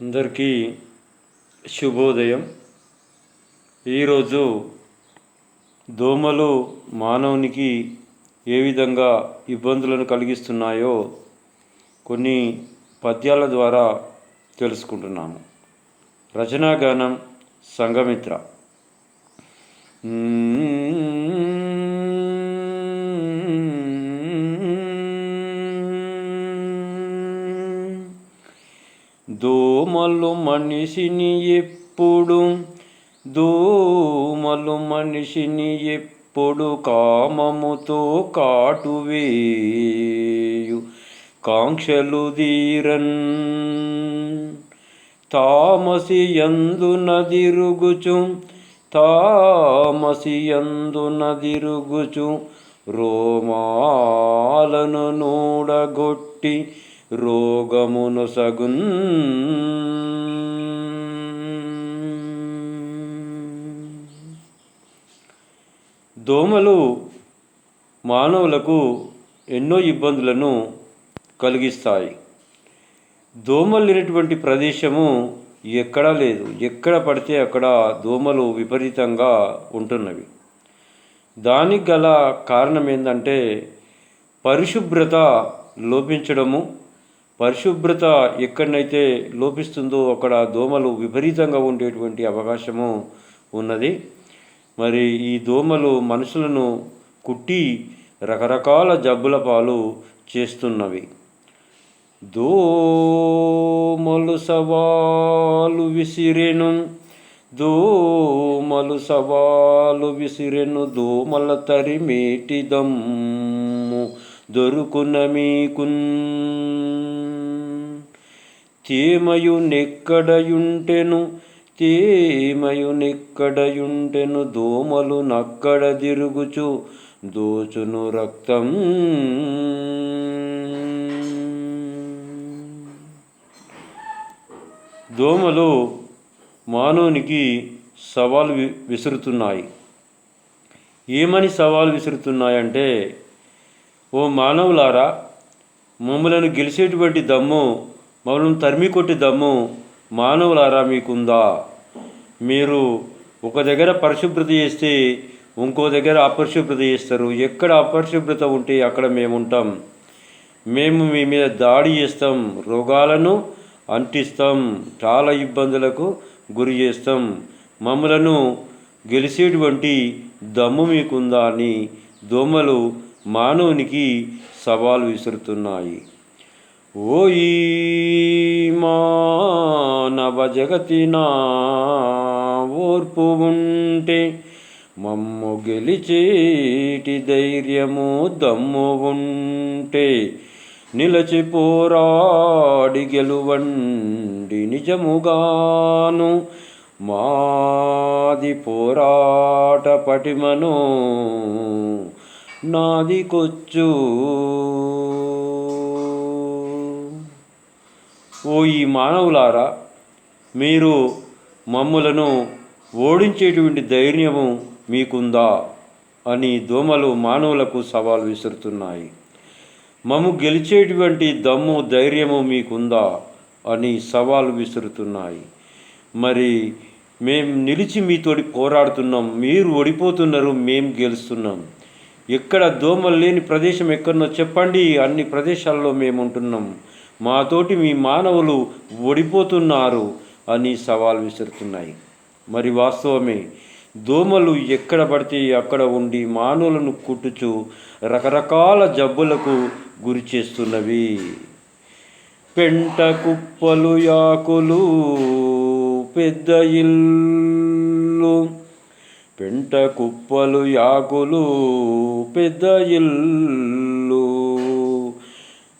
అందరికీ శుభోదయం. ఈరోజు దోమలు మానవునికి ఏ విధంగా ఇబ్బందులను కలిగిస్తున్నాయో కొన్ని పద్యాల ద్వారా తెలుసుకుంటున్నాము. రచనాగానం సంఘమిత్ర. దోమలు మనిషిని ఎప్పుడు దోమలు మనిషిని ఎప్పుడు కామముతో కాటువేయు. కాంక్షలు తీరన్ తామసి ఎందునదిరుగుచు తామసి యందునదిరుగుచు రోమాలను నూడగొట్టి రోగమును సగున్ దోమలు మానవులకు ఎన్నో ఇబ్బందులను కలిగిస్తాయి. దోమలు లేనటువంటి ప్రదేశము ఎక్కడా లేదు. ఎక్కడ పడితే అక్కడ దోమలు విపరీతంగా ఉంటున్నవి. దానికి గల కారణం ఏంటంటే పరిశుభ్రత లోపించడము పరిశుభ్రత ఎక్కడనైతే లోపిస్తుందో అక్కడ దోమలు విపరీతంగా ఉండేటువంటి అవకాశము ఉన్నది. మరి ఈ దోమలు మనుషులను కుట్టి రకరకాల జబ్బుల పాలు చేస్తున్నవి. దోమలు సవాలు విసిరెను దోమలు సవాలు విసిరెను దోమల తరిమేటిదమ్ము దొరుకున మీకున్ తేమయు నెక్కడయుంటెను తేమయు నెక్కడయుంటెను దోమలు నక్కడ తిరుగుచు దోచును రక్తం. దోమలు మానవునికి సవాలు వి విసురుతున్నాయి. ఏమని సవాలు విసురుతున్నాయంటే ఓ మానవులారా మమ్మలను గెలిచేటువంటి దమ్ము మమ్మల్ని తరిమి కొట్టి దమ్ము మానవులారా మీకుందా? మీరు ఒక దగ్గర పరిశుభ్రత చేస్తే ఇంకో దగ్గర అపరిశుభ్రత చేస్తారు. ఎక్కడ అపరిశుభ్రత ఉంటే అక్కడ మేము ఉంటాం మేము మీ మీద దాడి చేస్తాం రోగాలను అంటిస్తాం చాలా ఇబ్బందులకు గురి చేస్తాం. మమ్మలను గెలిచేటువంటి దమ్ము మీకుందా అని దోమలు మానవునికి సవాలు విసురుతున్నాయి. ఓ ఈ మానవ ఓర్పు ఉంటే మమ్ము గెలిచేటి ధైర్యము దమ్ము ఉంటే నిలచి పోరాడి గెలువండి నిజముగాను. మాది పోరాట పటిమను నాది కొచ్చు ఓ ఈ మానవులారా మీరు మమ్ములను ఓడించేటువంటి ధైర్యము మీకుందా? అని దోమలు మానవులకు సవాల్ విసురుతున్నాయి. మమ్ము గెలిచేటువంటి దమ్ము ధైర్యము మీకుందా? అని సవాలు విసురుతున్నాయి. మరి మేము నిలిచి మీతోటి పోరాడుతున్నాం మీరు ఓడిపోతున్నారు మేము గెలుస్తున్నాం. ఎక్కడ దోమలు లేని ప్రదేశం ఎక్కడనో చెప్పండి అన్ని ప్రదేశాల్లో మేము ఉంటున్నాం మాతోటి మీ మానవులు ఓడిపోతున్నారు అని సవాల్ విసురుతున్నాయి. మరి వాస్తవమే దోమలు ఎక్కడ పడితే అక్కడ ఉండి మానవులను కుట్టుచు రకరకాల జబ్బులకు గురి చేస్తున్నవి. పెంట కుప్పలు యాకులు పెద్ద ఇల్లు. పెంట కుప్పలు యాకులు పెద్ద ఇల్లు.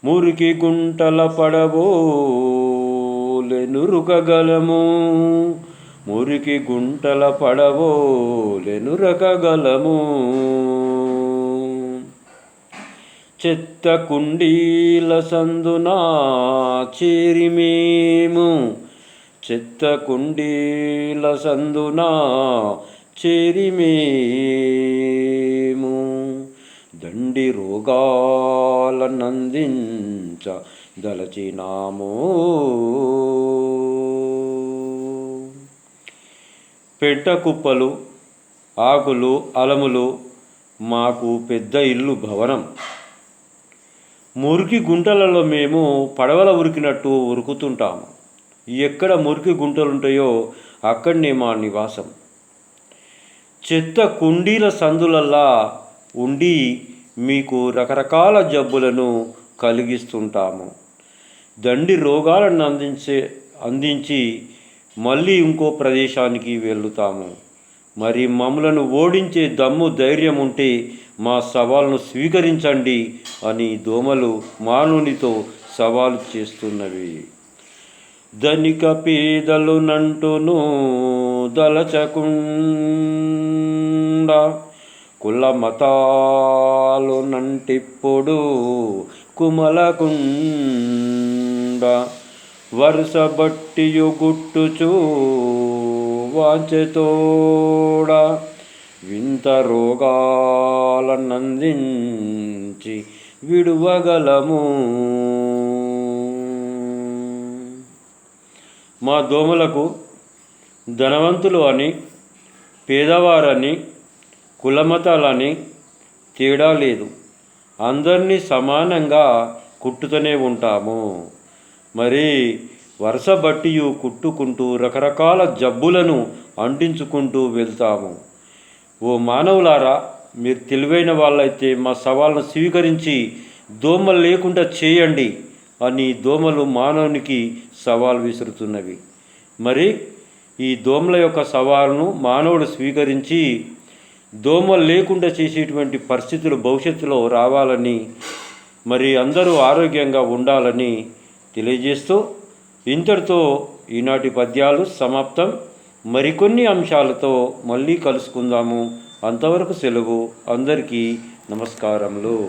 మురికి గుంటల పడవోలెనురుకగలము మురికి గుంటల పడవోలెనురకగలము చెత్త కుండీల సందునా చేరిమేము చెత్త కుండీల సందునా చేరిమేము దండి రోగాలనందించ దలచినాము. పెంట కుప్పలు ఆకులు అలములు మాకు పెద్ద ఇల్లు భవనం. మురికి గుంటలలో మేము పడవల ఉరికినట్టు ఉరుకుతుంటాము. ఎక్కడ మురికి గుంటలుంటాయో అక్కడనే మా నివాసం. చెత్త కుండీల సందులల్లా ఉండి మీకు రకరకాల జబ్బులను కలిగిస్తుంటాము. దండి రోగాలను అందించే అందించి మళ్ళీ ఇంకో ప్రదేశానికి వెళ్తాము. మరి మమ్మలను ఓడించే దమ్ము ధైర్యం ఉంటే మా సవాల్ను స్వీకరించండి అని దోమలు మానవునితో సవాలు చేస్తున్నవి. ధనిక పేదలు నంటును దలచకుండా కుల మతాలు నంటిప్పుడు కుమలకుండ వరుసబట్టియు గుట్టుచూ వాంచెతోడ వింత రోగాలనందించి విడువగలము. మా దోమలకు ధనవంతులు అని పేదవారని కులమతాలని తేడా లేదు. అందరినీ సమానంగా కుట్టుతూనే ఉంటాము. మరి వరుస బట్టియు కుట్టుకుంటూ రకరకాల జబ్బులను అంటించుకుంటూ వెళ్తాము. ఓ మానవులారా మీరు తెలివైన వాళ్ళైతే మా సవాళ్ళను స్వీకరించి దోమలు లేకుండా చేయండి అని దోమలు మానవునికి సవాల్ విసురుతున్నవి. మరి ఈ దోమల యొక్క సవాలును మానవుడు స్వీకరించి దోమలు లేకుండా చేసేటువంటి పరిస్థితులు భవిష్యత్తులో రావాలని మరి అందరూ ఆరోగ్యంగా ఉండాలని తెలియజేస్తూ ఇంతటితో ఈనాటి పద్యాలు సమాప్తం. మరికొన్ని అంశాలతో మళ్ళీ కలుసుకుందాము. అంతవరకు సెలవు. అందరికీ నమస్కారములు.